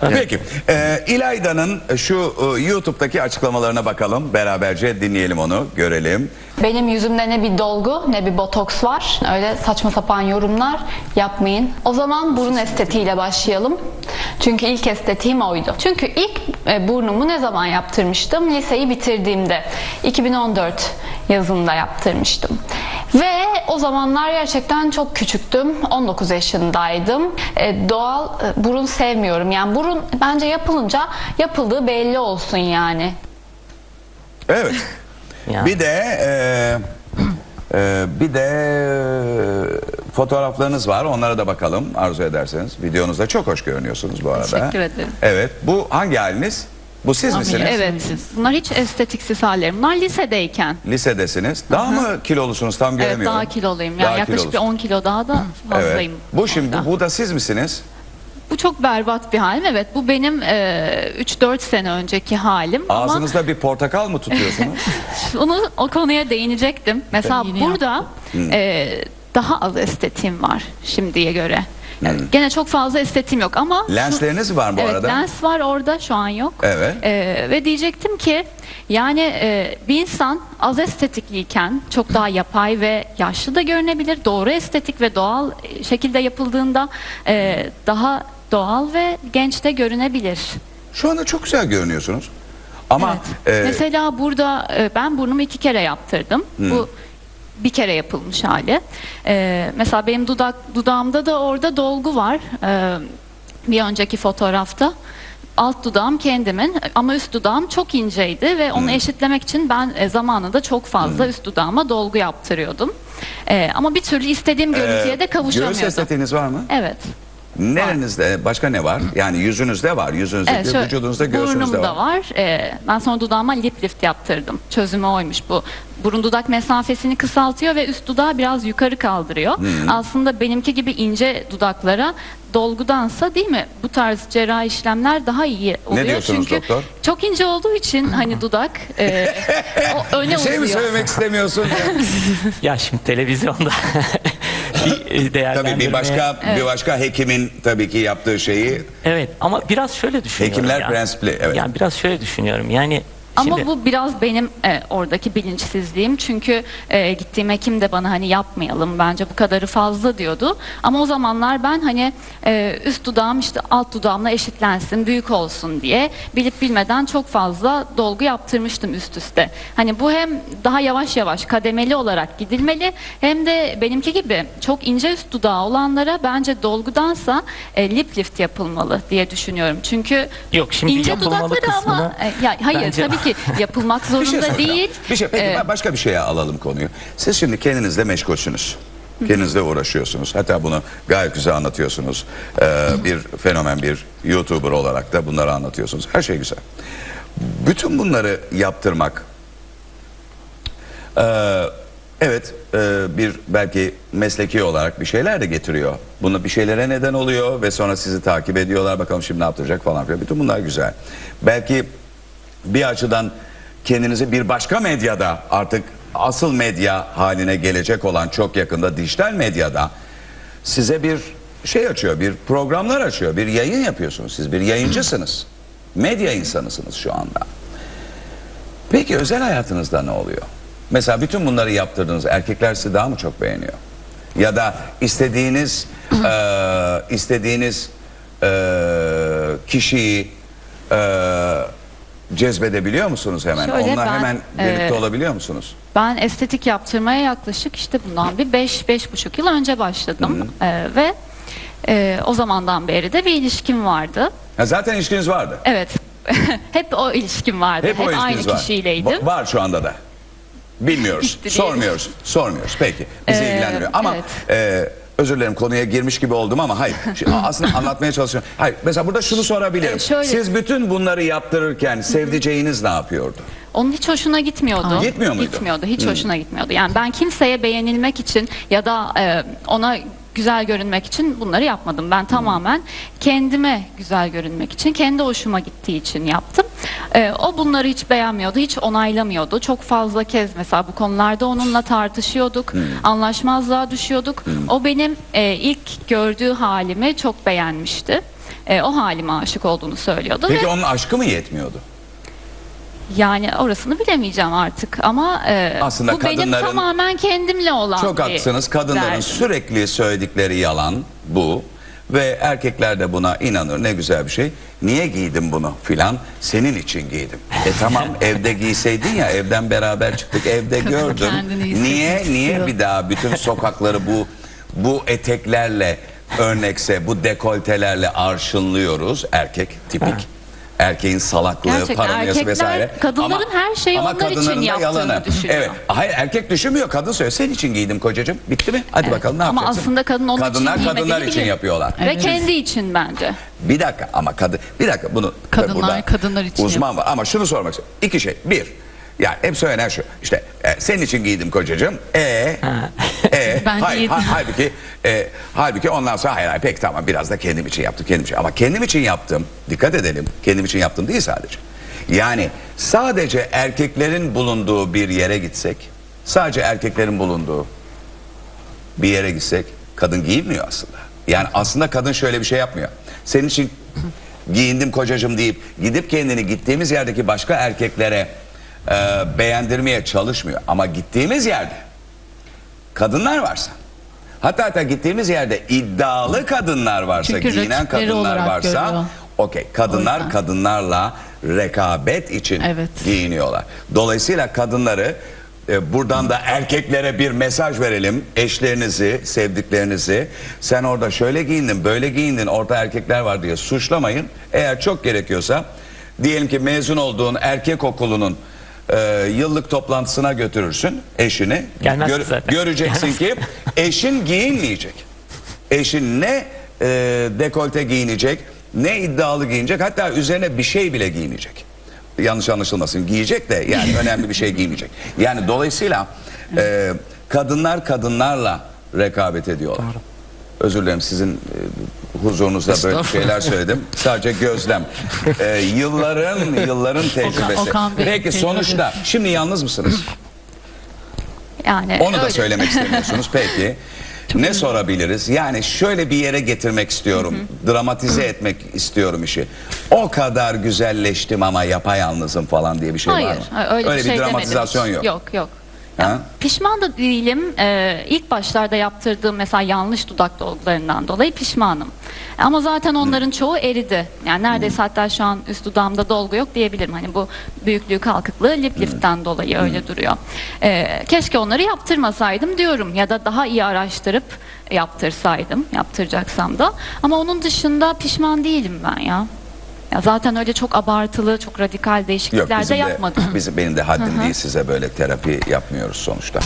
Peki. Ee, İlayda'nın şu e, YouTube'daki açıklamalarına bakalım. Beraberce dinleyelim onu, görelim. Benim yüzümde ne bir dolgu ne bir botoks var. Öyle saçma sapan yorumlar yapmayın. O zaman burun estetiğiyle başlayalım. Çünkü ilk estetiğim oydu. Çünkü ilk e, burnumu ne zaman yaptırmıştım? Liseyi bitirdiğimde. 2014 yazında yaptırmıştım. Ve o zamanlar gerçekten çok küçüktüm. 19 yaşındaydım. E, doğal e, burun sevmiyorum. Yani burun bence yapılınca yapıldığı belli olsun yani. Evet. Ya. Bir de e, e, bir de e, fotoğraflarınız var. Onlara da bakalım arzu ederseniz. Videonuzda çok hoş görünüyorsunuz bu arada. Teşekkür ederim. Evet. Bu hangi haliniz? Bu siz misiniz? Evet. Bunlar hiç estetiksiz hallerim. Bunlar lisedeyken. Lisedesiniz. Daha mı kilolusunuz tam Evet göremiyorum. daha kiloluyum. Yani Daha yaklaşık bir kilolusunuz. 10 kilo daha da fazlayım. Evet. Bu şimdi orada. bu da siz misiniz? Bu çok berbat bir halim. Evet bu benim e, 3-4 sene önceki halim. Ağzınızda bir portakal mı tutuyorsunuz? Ama onu o konuya değinecektim. Mesela burada e, daha az estetiğim var şimdiye göre. Yani Gene çok fazla estetiğim yok ama şu- Lensleriniz var bu evet, arada. lens var orada şu an yok. Evet. Ee, ve diyecektim ki yani e, bir insan az estetikliyken çok daha yapay ve yaşlı da görünebilir. Doğru estetik ve doğal e, şekilde yapıldığında e, daha doğal ve genç de görünebilir. Şu anda çok güzel görünüyorsunuz. Ama Evet. e, Mesela burada e, ben burnumu iki kere yaptırdım. Bu bir kere yapılmış hali. E, mesela benim dudak dudağımda da orada dolgu var. E, bir önceki fotoğrafta. Alt dudağım kendimin ama üst dudağım çok inceydi ve onu eşitlemek için ben e, zamanında çok fazla üst dudağıma dolgu yaptırıyordum. E, ama bir türlü istediğim görüntüye de göğüs kavuşamıyordum. estetiğiniz var mı? Evet. Nerenizde başka ne var? Yani yüzünüzde var, yüzünüzde, Evet, şöyle, vücudunuzda, göğsünüzde burnumda var. var. Ee, ben sonra dudağıma lip lift yaptırdım. Çözümü oymuş bu. Burun dudak mesafesini kısaltıyor ve üst dudağı biraz yukarı kaldırıyor. Aslında benimki gibi ince dudaklara dolgudansa değil mi? Bu tarz cerrahi işlemler daha iyi oluyor. diyorsunuz Çünkü doktor? çok ince olduğu için hani dudak e, o öne Bir şey mi uzuyor. söylemek istemiyorsun? Ya şimdi televizyonda bir e, değerlendirmeye... tabii bir başka bir başka hekimin tabii ki yaptığı şeyi Evet ama biraz şöyle düşünüyorum Hekimler ya. prensipli, evet. Yani biraz şöyle düşünüyorum yani Ama şimdi... bu biraz benim e, oradaki bilinçsizliğim. Çünkü e, gittiğim hekim de bana hani yapmayalım bence bu kadarı fazla diyordu. Ama o zamanlar ben hani e, üst dudağım işte alt dudağımla eşitlensin, büyük olsun diye bilip bilmeden çok fazla dolgu yaptırmıştım üst üste. Hani bu hem daha yavaş yavaş kademeli olarak gidilmeli hem de benimki gibi çok ince üst dudağı olanlara bence dolgudansa e, lip lift yapılmalı diye düşünüyorum. Çünkü Yok, şimdi ince dudakları ama kısmını e, ya, hayır bence- tabii ki yapılmak bir şey zorunda değil. Bir şey peki Ee, başka bir şeye alalım konuyu. Siz şimdi kendinizle meşgulsünüz. Kendinizle uğraşıyorsunuz. Hatta bunu gayet güzel anlatıyorsunuz. Ee, bir fenomen, bir YouTuber olarak da bunları anlatıyorsunuz. Her şey güzel. Bütün bunları yaptırmak ee, evet e, bir belki mesleki olarak bir şeyler de getiriyor. Bunu bir şeylere neden oluyor ve sonra sizi takip ediyorlar. Bakalım şimdi ne yaptıracak falan filan. Bütün bunlar güzel. Belki bir açıdan kendinizi bir başka medyada artık asıl medya haline gelecek olan çok yakında dijital medyada size bir şey açıyor, bir programlar açıyor, bir yayın yapıyorsunuz. Siz bir yayıncısınız. Medya insanısınız şu anda. Peki özel hayatınızda ne oluyor? Mesela bütün bunları yaptırdığınız erkekler sizi daha mı çok beğeniyor? Ya da istediğiniz eee, istediğiniz eee, kişiyi eee, cezbedebiliyor musunuz hemen? Şöyle Onunla ben, hemen birlikte eee, olabiliyor musunuz? Ben estetik yaptırmaya yaklaşık işte bundan bir 5-5,5 yıl önce başladım. Ee, ve e, o zamandan beri de bir ilişkim vardı. Ha, zaten ilişkiniz vardı. Evet. Hep o ilişkim vardı. Hep, Hep, aynı var. kişiyleydim. Va- Var şu anda da. Bilmiyoruz. Bitti sormuyoruz. Sormuyoruz. Peki. Bizi Ee, ilgilendiriyor. Ama evet. e, özür dilerim konuya girmiş gibi oldum ama hayır. Şimdi aslında anlatmaya çalışıyorum. Hayır. Mesela burada şunu sorabilirim. Ee, şöyle- Siz bütün bunları yaptırırken sevdiceğiniz ne yapıyordu? Onun hiç hoşuna gitmiyordu. Gitmiyor muydu? Gitmiyordu. Hiç hoşuna gitmiyordu. Yani ben kimseye beğenilmek için ya da e, ona güzel görünmek için bunları yapmadım. Ben tamamen kendime güzel görünmek için, kendi hoşuma gittiği için yaptım. E, o bunları hiç beğenmiyordu, hiç onaylamıyordu. Çok fazla kez mesela bu konularda onunla tartışıyorduk, anlaşmazlığa düşüyorduk. O benim e, ilk gördüğü halimi çok beğenmişti. e, o halime aşık olduğunu söylüyordu. Peki ve onun aşkı mı yetmiyordu? yani orasını bilemeyeceğim artık ama e, Aslında bu benim tamamen kendimle olan Çok haklısınız. Kadınların derdim. sürekli söyledikleri yalan bu. Ve erkekler de buna inanır. Ne güzel bir şey. Niye giydim bunu filan? Senin için giydim. E tamam evde giyseydin ya evden beraber çıktık evde gördüm. kendini iyi Niye niye bir daha bütün sokakları bu bu eteklerle örnekse bu dekoltelerle arşınlıyoruz erkek tipik. Erkeğin salaklığı, Gerçekten paranoyası erkekler, vesaire. kadınların her şeyi ama onlar için yaptığını düşünüyor. Evet. Hayır erkek düşünmüyor. Kadın söylüyor. Senin için giydim kocacığım. Bitti mi? Hadi bakalım ne Ama yapacaksın? aslında kadın onun için kadınlar kadınlar için yapıyorlar. Ve kendi için bence. Bir dakika ama kadın bir dakika bunu Kadınlar burada kadınlar için uzman var ama şunu sormak istiyorum. İki şey. Bir yani hep söylenen şu. işte e, senin için giydim kocacığım. E e Ben hayır, giydim. ha- halbuki e, halbuki ondan sonra hayır hayır pek tamam biraz da kendim için yaptım kendim için. Ama kendim için yaptım. Dikkat edelim. Kendim için yaptım değil sadece. Yani sadece erkeklerin bulunduğu bir yere gitsek, sadece erkeklerin bulunduğu bir yere gitsek kadın giyinmiyor aslında. Yani aslında kadın şöyle bir şey yapmıyor. Senin için giyindim kocacığım deyip gidip kendini gittiğimiz yerdeki başka erkeklere e, beğendirmeye çalışmıyor. Ama gittiğimiz yerde kadınlar varsa hatta hatta gittiğimiz yerde iddialı kadınlar varsa Çünkü giyinen rakipleri kadınlar olarak varsa görüyor. okey O kadınlar yüzden. kadınlarla rekabet için Evet. giyiniyorlar. Dolayısıyla kadınları e, buradan da erkeklere bir mesaj verelim. Eşlerinizi, sevdiklerinizi sen orada şöyle giyindin, böyle giyindin, orada erkekler var diye suçlamayın. Eğer çok gerekiyorsa diyelim ki mezun olduğun erkek okulunun e, yıllık toplantısına götürürsün eşini. Gelmez zaten. Göreceksin ki eşin giyinmeyecek. Eşin ne e, dekolte giyinecek, ne iddialı giyinecek, hatta üzerine bir şey bile giymeyecek. Yanlış anlaşılmasın giyecek de yani önemli bir şey giymeyecek. Yani dolayısıyla e, kadınlar kadınlarla rekabet ediyorlar. Özür dilerim sizin e, huzurunuzda böyle şeyler söyledim. Sadece gözlem. E, yılların yılların tecrübesi. Okan Bey, Peki sonuçta şimdi yalnız mısınız? Yani Onu da öyle. söylemek istemiyorsunuz. Peki. ne sorabiliriz? Yani şöyle bir yere getirmek istiyorum. Dramatize etmek istiyorum işi. O kadar güzelleştim ama yapayalnızım falan diye bir şey var Hayır, mı? ha, öyle, bir, şey bir dramatizasyon demedim. yok. Yok, yok. Ha? Pişman da değilim. Ee, ilk başlarda yaptırdığım mesela yanlış dudak dolgularından dolayı pişmanım. Ama zaten onların çoğu eridi. Yani neredeyse hatta şu an üst dudağımda dolgu yok diyebilirim. Hani bu büyüklüğü kalkıklığı lip liftten dolayı öyle duruyor. Ee, keşke onları yaptırmasaydım diyorum. Ya da daha iyi araştırıp yaptırsaydım, yaptıracaksam da. Ama onun dışında pişman değilim ben ya. Ya zaten öyle çok abartılı, çok radikal Yok değişiklikler de bizim de, yapmadım. bizim, benim de haddim değil size böyle terapi yapmıyoruz sonuçta.